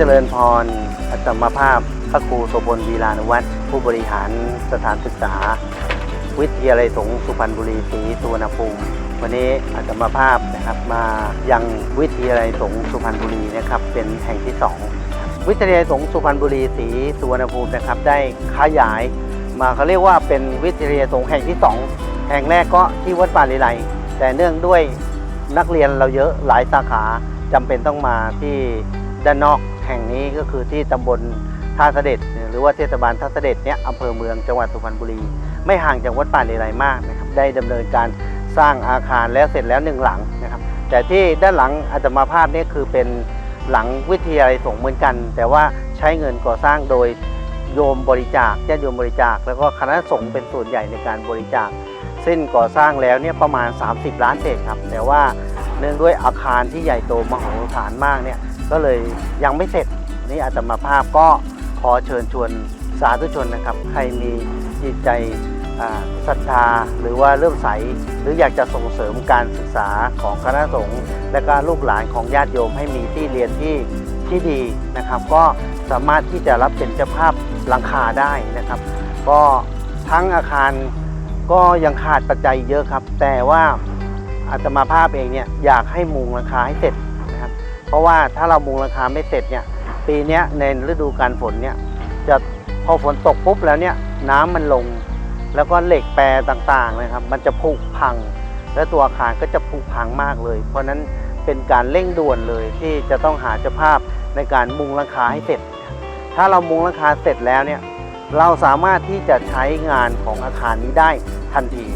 จริญพรอัตมภาพ พระครูโสพลวีลานุวัฒน์ผู้บริหารสถานศึกษา วิทยาลัยสงฆ์สุพรรณบุรีศรีสุวรรณภูมิ วันนี้อาตมาภาพนะครับมายังวิทยาลัยสงฆ์สุพรรณบุรีนะครับเป็นแห่งที่สองวิทยาลัยสงฆ์สุพรรณบุรีศรีสุวรรณภูมินะครับได้ขยายมาเขาเรียกว่าเป็นวิทยาลัยสงฆ์แห่งที่สองแห่งแรกก็ที่วัดป่าลีไลแต่เนื่องด้วยนักเรียนเราเยอะหลายสาขาจำเป็นต้องมาที่ ด้านนอกแห่งนี้ก็คือที่ตำบลท่าเสด็จ หรือว่าเทศบาลท่าเสด็จเนี่ยอำเภอเมืองจังหวัดสุพรรณบุรี ไม่ห่างจากวัดป่าเลไลมากนะครับได้ดำเนินการสร้างอาคารแล้วเสร็จแล้วหนึ่งหลังนะครับ แต่ที่ด้านหลังอาตมาภาพเนี่ยคือเป็นหลังวิทยาลัยสงฆ์เหมือนกัน แต่ว่าใช้เงินก่อสร้างโดยโยมบริจาคญาติโยมบริจาค แล้วก็คณะสงฆ์เป็นส่วนใหญ่ในการบริจาคสิ้นก่อสร้างแล้วเนี่ยประมาณ 30 ล้านเศษครับ แต่ว่าเนื่องด้วยอาคารที่ใหญ่โตมโหฬารมากเนี่ย ก็เลยยังไม่เสร็จนี่อาตมาภาพก็ขอเชิญชวนสาธุชนนะครับ ใครมีจิตใจศรัทธาหรือว่าเริ่มใส หรืออยากจะส่งเสริมการศึกษาของคณะสงฆ์และก็ลูกหลานของญาติโยมให้มีที่เรียนที่ที่ดีนะครับ ก็สามารถที่จะรับเป็นเจ้าภาพหลังคาได้นะครับ ก็ทั้งอาคารก็ยังขาดปัจจัยเยอะครับ แต่ว่าอาตมาภาพเองเนี่ยอยากให้มุงหลังคาให้เสร็จ เพราะว่าถ้าเรามุงหลังคาไม่เสร็จเนี่ยปีนี้ในฤดูการฝนเนี่ยจะพอฝนตกปุ๊บแล้วเนี่ยน้ำมันลง แล้วก็เหล็กแปรต่างๆนะครับ มันจะผุพัง และตัวอาคารก็จะผุพังมากเลย เพราะฉะนั้นเป็นการเร่งด่วนเลยที่จะต้องหาเจ้าภาพในการมุงหลังคาให้เสร็จ ถ้าเรามุงหลังคาเสร็จแล้วเนี่ยเราสามารถที่จะใช้งานของอาคารนี้ได้ทันที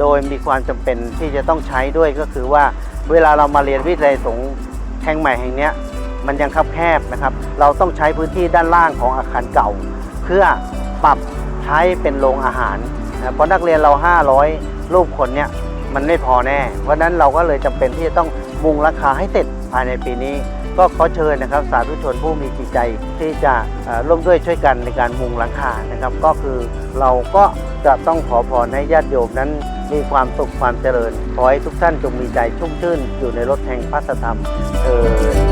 โดยมีความจำเป็นที่จะต้องใช้ด้วยก็คือว่าเวลาเรามาเรียนวิทยาลัยสงฆ์ แห่งใหม่แห่งนี้มันยังคับแคบนะครับ เราต้องใช้พื้นที่ด้านล่างของอาคารเก่า เพื่อปรับใช้เป็นโรงอาหารนะเพราะนักเรียนเรา 500 รูปคนเนี่ยมันไม่พอแน่ เพราะนั้นเราก็เลยจำเป็นที่จะต้องมุงราคาให้เสร็จภายในปีนี้ ก็ขอเชิญนะครับ สาธุชนผู้มีจิตใจที่จะร่วมด้วยช่วยกันในการมุงหลังคานะครับ ก็คือเราก็จะต้องขอพรให้ญาติโยมนั้น มีความสุขความเจริญ ขอให้ทุกท่านจงมีใจชุ่มชื่นอยู่ในรถแห่งพระธรรมเออ